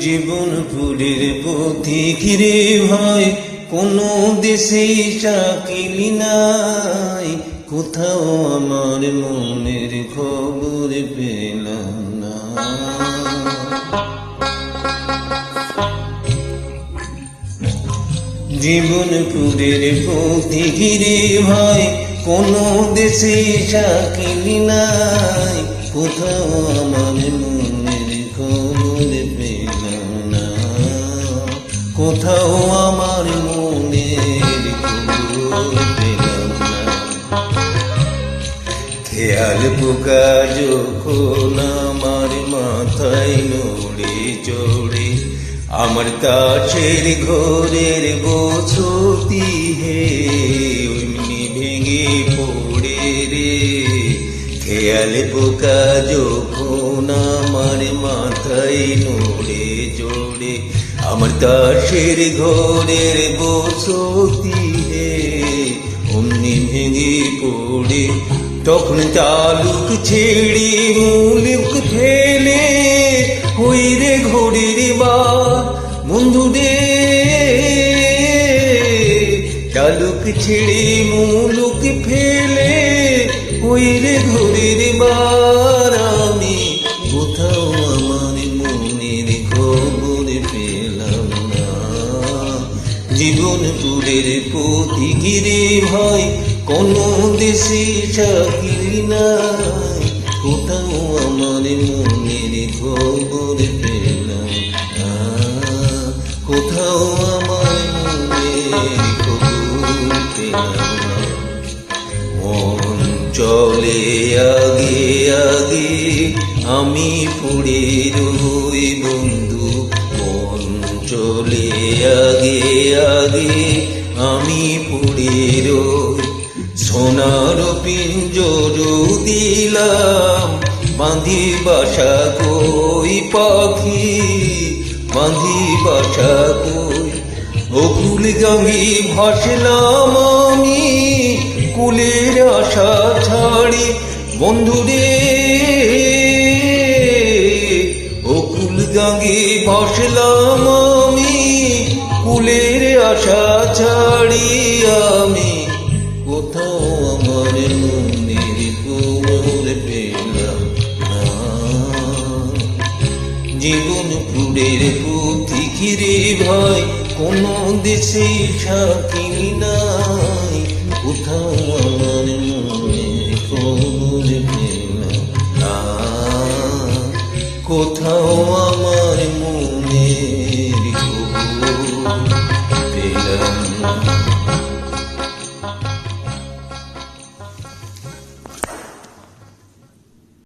জীবন ফুলের পথি ঘিরে ভাই কোনো দেশে চাকিলি নাই। কোথাও আমার মনের খবর পেলাম না। জীবন পুরের পথি ঘিরে ভাই কোনো দেশে চাকিলি নাই। কোথাও আমার মনের কোথাও আমার মনের খেয়াল পোকা যখন আমার মাথায় নড়ে চড়ে, আমার কাছের ঘরের বসতি হে, অমনি ভেঙে পড়ে রে। খেয়াল পোকা যখন আমার মাথায় নড়ে চড়ে আমার কাছের ঘরের বসতি হে। অমনি ভেঙে পড়ে, তখন তালুক ছেড়ে মুলুক ফেলে হই রে ঘড়ির বা বন্ধু রে চালুক ছেড়ে মুলুক ফেলে হই রে ঘড়ির বার পুরের পথি ঘিরে ভাই কোন দেশে চাকরি নাই। কোথাও আমার মনের খবর পেলাম কোথাও আমার মনের খবর পেলাম মন চলে আগে আগে আমি পড়ে রই বন্ধু। মন চলে আগে আগে পড়ে রই সোনার পিঞ্জর দিলাম, বাঁধি বাসা কই পাখি, বাঁধি বাসা কই। ও কুল গাঙ্গি ভাসলাম আমি, কুলের আশা ছাড়ি, বন্ধুরে। ও কুল গাঙ্গি ভাসলাম আমি কুলের আশা ছাড়ি আমি। কোথাও আমার মনের কোমর পেলাম জীবন পুরের পুঁথি ঘিরে ভাই, কোন দেশে সাকিনি নাই। কোথাও আমার মনের খবর পেলাম